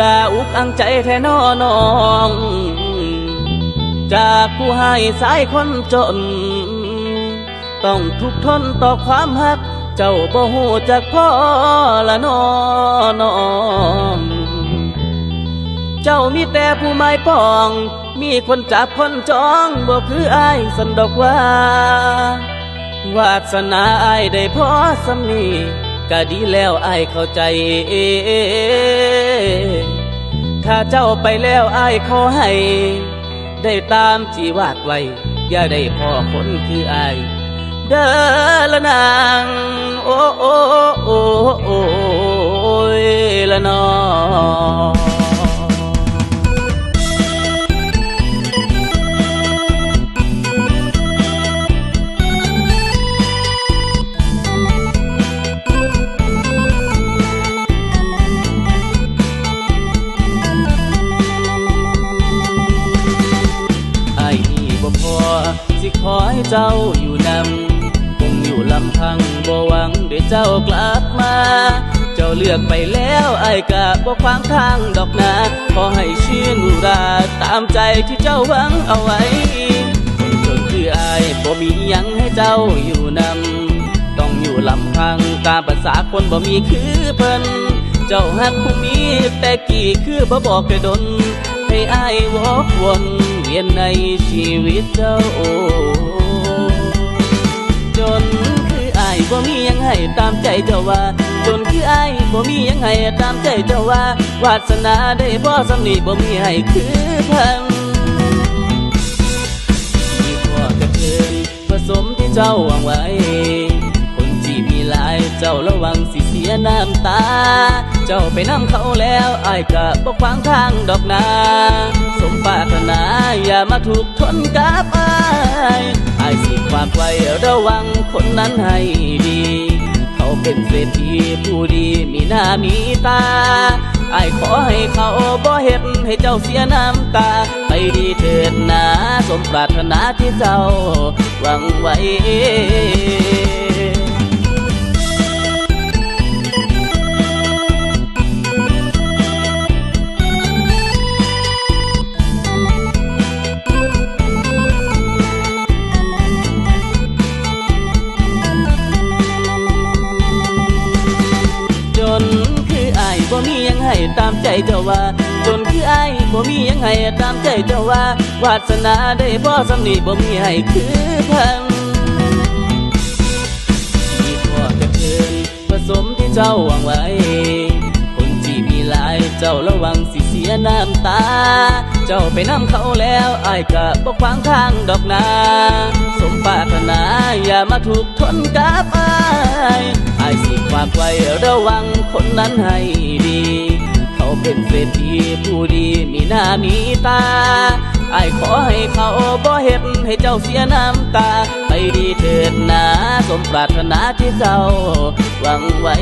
ลาอุกอังใจแท้นอน้อง จากผู้ให้สายคนจน ต้องทุกขทนต่อความหัก เจ้าบ่หูจักพ่อละนอน้องเจ้ามีแต่ผู้ไม่ปอง มีคนจับคนจองบ่คืออายสันดอกว่าวาสนาอายได้พอสำนี ก็ดีแล้วอายเข้าใจ ถ้าเจ้าไปแล้วอายขอให้ ได้ตามที่วาดไว้ อย่าได้พ่อคนคืออายเด้อละนาง โอ้โอ้โอ้โอ้ สิขอให้เจ้าอยู่นำคงอยู่ลำพังบ่หวังได้เจ้ากลับมา เจ้าเลือกไปแล้วไอ้กะบ่ขวางทางดอกนาขอให้ชื่นอุราตามใจที่เจ้าหวังเอาไว้คนจนคือไอ้บ่มียังให้เจ้าอยู่นำต้องอยู่ลำพังตามภาษาคนบ่มีคือเพิ่นเจ้าหักผู้มีแต่กี่คือบ่บอกกระดนให้อายวอกวน วียนในชีวิตเจ้า จนคืออายบ่มียังให้ตามใจเจ้าว่า จนคืออายบ่มียังให้ตามใจเจ้าว่า วาสนาได้บ่สำนีบ่มีให้คือพันมีพอกระเทินผสมที่เจ้าหวังไว้ คนที่มีหลายเจ้าระวังสิเสียน้ำตา เจ้าไปนำเขาแล้วอายกะบ่ขวางทางดอกนา สมปรารถนาอย่ามาถูกทนกับอายอายสิฝากไว้ระวังคนนั้นให้ดี เขาเป็นเศรษฐีผู้ดีมีหน้ามีตาอายขอให้เขาบ่เห็นให้เจ้าเสียน้ำตา ไปดีเถิดนาสมปรารถนาที่เจ้าหวังไว้ ยังให้ตามใจเจ้าว่า จนคือไอายบ่มียังให้ตามใจเจ้าว่า วาสนาได้บ่สำนีบ่มีให้คือพันมีพอกระเทินผสมที่เจ้าหวังไว้ คนที่มีหลายเจ้าระวังสิเสียน้ำตา เจ้าไปนำเขาแล้วไอายกะบ่ขวางทางดอกนาสมปรารถนาอย่ามาถูกทนกับไอายอายสิฝากไว้ระวังคนนั้นให้ดี เป็นเศรษฐีผู้ดีมีหน้ามีตาไอ้ขอให้เขาบ่เห็นให้เจ้าเสียน้ำตา ไปดีเถิดนาสมปรารถนาที่เจ้าหวังไว้